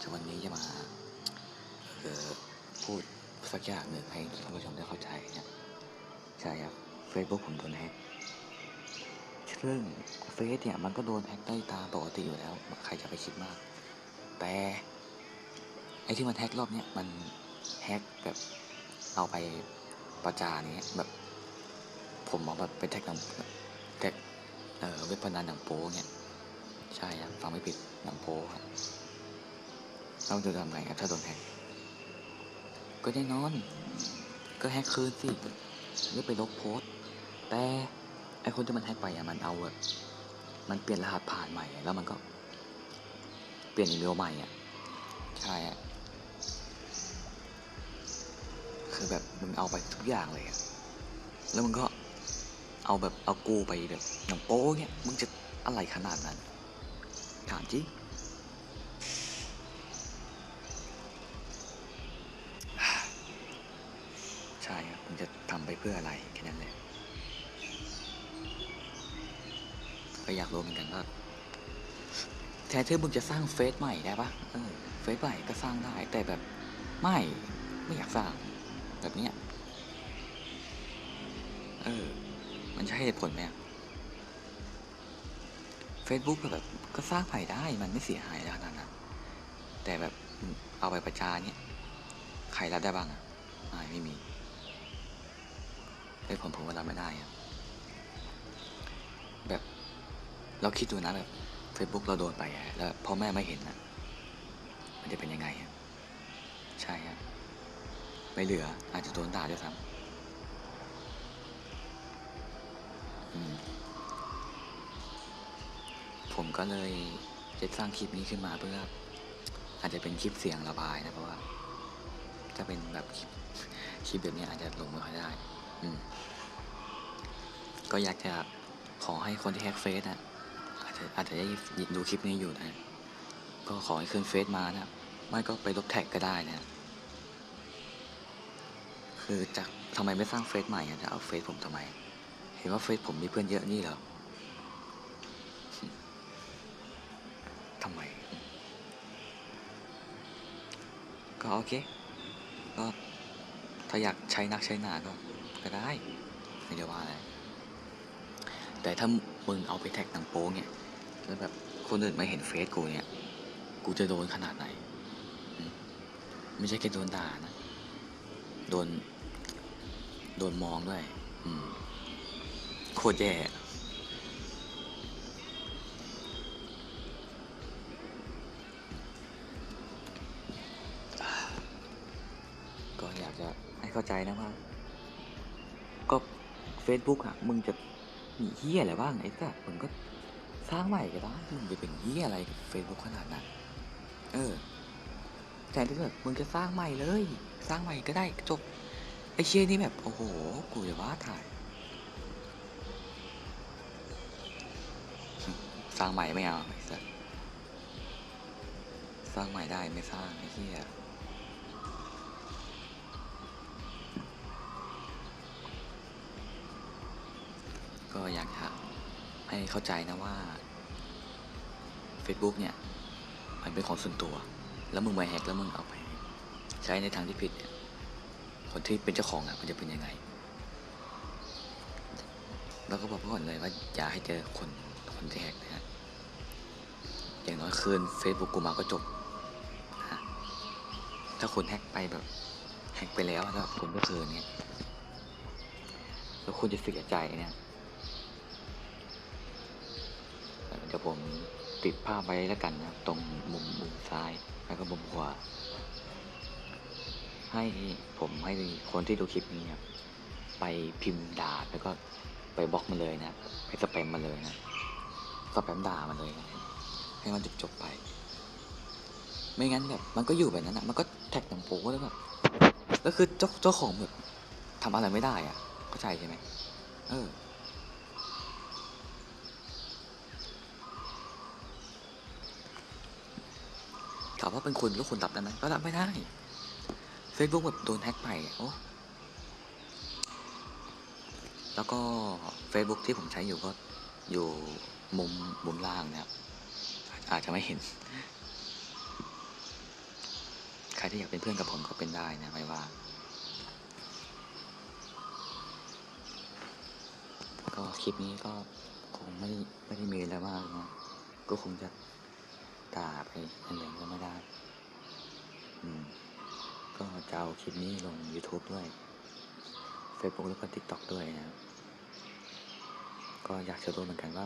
จะวันนี้จะมาเออพูดสักอย่างหนึ่งให้ท่านผู้ชมได้เข้าใจนี่ยใช่ครับเฟซบุ๊กผมโดนแฮ็กซึ่งเฟซเนี่ยมันก็โดนแฮ็กได้ตามปกติอยู่แล้ว ใครจะไปคิดมาก แต่ไอ้ที่มันแฮ็กรอบเนี้ยมันแฮ็กแบบเอาไปประจานเนี้ยแบบผมเอาแบบไปแท็กนังแท็กเอ่อเว็บพนันหนังโป๊เงี้ยใช่ครับฟังไม่ผิดหนังโป๊ครับ เราจะทำไงครับถ้าโดนแฮ็กก็แน่นอน ก็แฮ็กคืนสิหรือไปลบโพสต์ แต่ไอคนที่มันแฮ็กไปอะมันเอาแบบมันเปลี่ยนรหัสผ่านใหม่ แล้วมันก็ เปลี่ยนอีเมลใหม่อะใช่อะคือแบบมึงเอาไปทุกอย่างเลยอะแล้วมึงก็เอาแบบเอากูไปแบบหนังโป๊เนี่ยมึงจะอะไรขนาดนั้นถามจริง ใช่ครับมึง จะทำไปเพื่ออะไรแค่นั้นแหละก็อยากรู้เหมือนกันว่าแทนที่มึงจะสร้างเฟซใหม่ได้ปะเออเฟซใหม่ก็สร้างได้ แต่แบบไม่ไม่อยากสร้าง แบบเนี้ยเออ มันใช่เหตุผลไหมเฟซบุ๊กแบบก็สร้างใหม่ได้มันไม่เสียหายขนาดนั้นแต่แบบเอาไปประจานเนี่ยใครรับได้บ้างอะไม่ไม่มี ไอ้ผมผมว่ารับไม่ได้อะแบบเราคิดดูนะแบบเฟซบุ๊กเราโดนไปอะแล้วพ่อแม่ไม่เห็นนะมันจะเป็นยังไงอะใช่ครับไม่เหลือ อาจจะโดนด่าด้วยซ้ำผมก็เลยจะสร้างคลิปนี้ขึ้นมาเพื่อ อาจจะเป็นคลิปเสียงระบายนะเพราะว่า ถ้าเป็นแบบคลิปคลิปแบบนี้อาจจะลงไม่ค่อยได้ ก็อยากจะขอให้คนที่แฮกเฟซอะอาจจะอาจจะได้ดูคลิปนี้อยู่นะ ก็ขอให้ขึ้นเฟซมานะไม่ก็ไปลบแท็กก็ได้นะ คือจะทำไมไม่สร้างเฟซใหม่จะเอาเฟซผมทำไม เห็นว่าเฟซผมมีเพื่อนเยอะนี่เหรอทำไม ก็โอเค ก็ถ้าอยากใช้นักใช้หนาก็ ก็ได้ ไม่ได้ว่าอะไร แต่ถ้ามึงเอาไปแท็กหนังโป๊เนี่ย แล้วแบบคนอื่นม่เห็นเฟซกูเนี่ย กูจะโดนขนาดไหน ไม่ใช่แค่โดนด่านะ โดน โดนมองด้วย อืม โคตรแย่ก็อยากจะให้เข้าใจนะว่า Facebook อะมึงจะมีเฮียอะไรบ้างไอ้สัสมึงก็สร้างใหม่ก็ได้มึงจะเป็นเฮียอะไรกับ Facebook ขนาดนั้น เออแต่ถ้าเกิดมึงจะสร้างใหม่เลย สร้างใหม่ก็ได้จบไอ้เชี่ยนี่แบบโอ้โห กูจะว่าถ่าย สร้างใหม่ไม่เอาไอ้สัสสร้างใหม่ได้ไม่สร้างไอ้เหี้ย ก็อยากจะให้เข้าใจนะว่า Facebook เนี่ย มันเป็นของส่วนตัว แล้วมึงมาแฮกแล้วมึงเอาไป ใช้ในทางที่ผิด คนที่เป็นเจ้าของอะมันจะเป็นยังไง แล้วก็บอกก่อนเลยว่าอย่าให้เจอคนคนที่แฮกนะฮะอย่างน้อยคืน Facebook กูมาก็จบนะถ้าคุณแฮกไปแบบแฮกไปแล้วแล้วคุณก็คืนเนี่ยแล้วคุณจะเสียใจเนี่ย เดี๋ยวผมติดภาพไว้แล้วกันนะครับ ตรงมุมมุมซ้ายแล้วก็มุมขวาให้ผมให้คนที่ดูคลิปนี้ครับไปพิมพ์ด่าแล้วก็ไปบล็อกมันเลยนะไปสแปมมันเลยนะสแปมด่ามันเลยนะให้มันจบจบไป ไม่งั้นแบบมันก็อยู่แบบนั้นอะมันก็แท็กหนังโป๊แล้วแบบแล้วคือเจ้าเจ้าของแบบทำอะไรไม่ได้อะเข้าใจใช่ไหมเออามว่าเป็นคุณแล้วคุณรับได้ไหมก็รับไม่ได้ Facebook แบบโดนแฮ็กไปโอ้แล้วก็ Facebook ที่ผมใช้อยู่ก็อยู่มุมมุมล่างนะครับ อาจจะไม่เห็น ใครที่อยากเป็นเพื่อนกับผมก็เป็นได้นะไม่ว่า ก็คลิปนี้ก็คงไม่ได้ไม่ได้มีอะไรมากนะก็คงจะ ด่าไปอะไรก็ไม่ได้ อืม ก็จะเอาคลิปนี้ลง YouTube ด้วย Facebook แล้วก็ TikTok ด้วยนะ ก็อยากจะรู้เหมือนกันว่า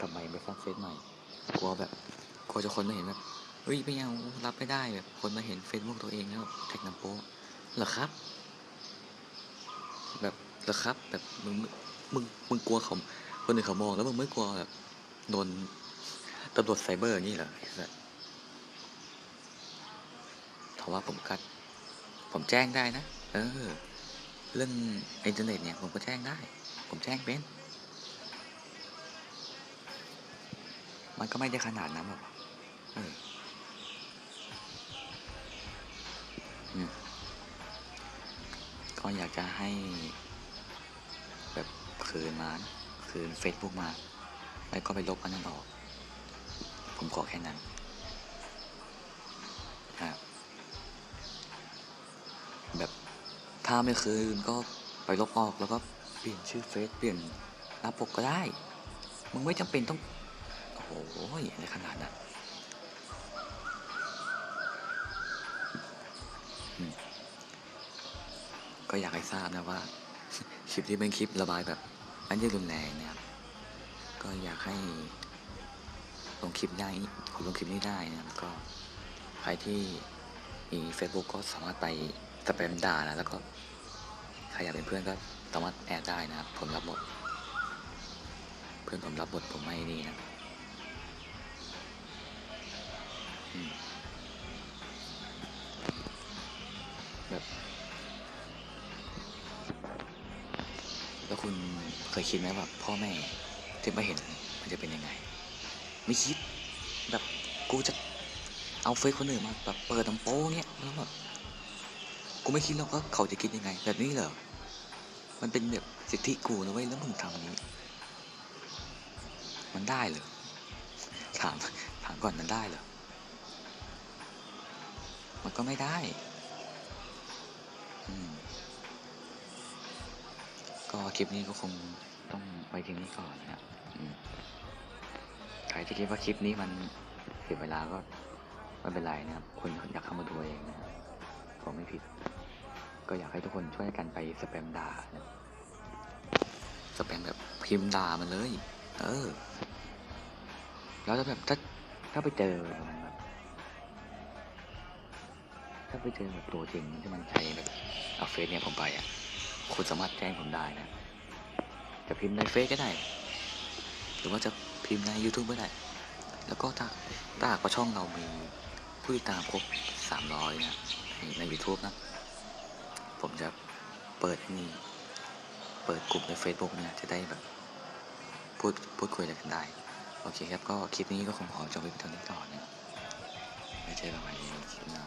ทำไมไม่สร้างเฟซใหม่ กลัวแบบกลัวจะคนมาเห็นแบบเฮ้ยไม่เอารับไม่ได้แบบคนมาเห็นเฟซบุ๊กตัวเองแล้วแท็กน้ำโป๊ะเหรอครับ แบบเหรอครับ แบบมึงมึงมึงกลัวเขาคนอื่นเขามองแล้วมึงไม่กลัวแบบโดน ตำรวจไซเบอร์นี้เหรอไอ้าว่าผมกัด ผมแจ้งได้นะ เออ เรื่องอินเทอร์เน็ตเนี่ย ผมก็แจ้งได้ ผมแจ้งเป็น มันก็ไม่ได้ขนาดนั้นหรอกเออก็อยากจะให้ แบบคืนมานคืน Facebook มา แล้วก็ไปลบอันนั้นออก ผมขอแค่นั้นครับแบบถ้าไม่คืนก็ไปลบออกแล้วก็เปลี่ยนชื่อเฟซเปลี่ยนหน้าปกก็ได้ มึงไม่จำเป็นต้อง โอ้โหอะไรขนาดนั้นก็อยากให้ทราบนะว่าคลิปที่เป็นคลิประบายแบบอันที่รุนแรงเนี่ยครับก็อยากให้ ลงคลิปได้ผมลงคลิปนี้ได้นะก็ใครที่มี Facebook ก็สามารถไปสแปมด่านะแล้วก็ใครอยากเป็นเพื่อนก็สามารถแอดได้นะครับผมรับหมดเพื่อนผมรับบทผมไม่นี่นะแบบแล้วคุณเคยคิดไหมว่าพ่อแม่ที่มาเห็นมันจะเป็นยังไง ไม่คิด แบบกูจะเอาเฟซคนอื่นมาแบบเปิดตำโป้เงี้ยแล้วแบบกูไม่คิดหรอกว่าเขาจะคิดยังไง แบบนี้เหรอ มันเป็นแบบสิทธิกูนะเว้ยแล้วมึงทำอย่างนี้ มันได้เหรอถามถามก่อนมันได้เหรอ มันก็ไม่ได้อืมก็คลิปนี้ก็คงต้องไว้ที่นี้ก่อนนะ รับอืมใครที่คิดว่าคลิปนี้มันเสียเวลาก็ไม่เป็นไรนะครับ คนอยากเข้ามาดูเองนะครับผมไม่ผิด ก็อยากให้ทุกคนช่วยกันไปสแปมด่านะสแปมแบบพิมพ์ด่ามันเลย เออ แล้วถ้าแบบถ้าถ้าไปเจอมันแบบถ้าไปเจอแบบตัวจริงที่มันใช้แบบเอาเฟซเนี่ยผมไปอะ คุณสามารถแจ้งผมได้นะ จะพิมพ์ในเฟซก็ได้ หรือว่าจะ พิมพ์ใน YouTube ก็ได้แล้วก็ถ้าถ้าหากว่าช่องเรามีผู้ติดตามครบสามร้อยนะในใน YouTube นะ ผมจะเปิดนี่เปิดกลุ่มใน Facebook นี่จะได้แบบพูดพูดคุยอะไรกันได้ โอเคครับ ก็คลิปนี้ก็คงขอจบไปเท่านี้ก่อนนะไม่ใช่ประมาณนี้คลิปหน้า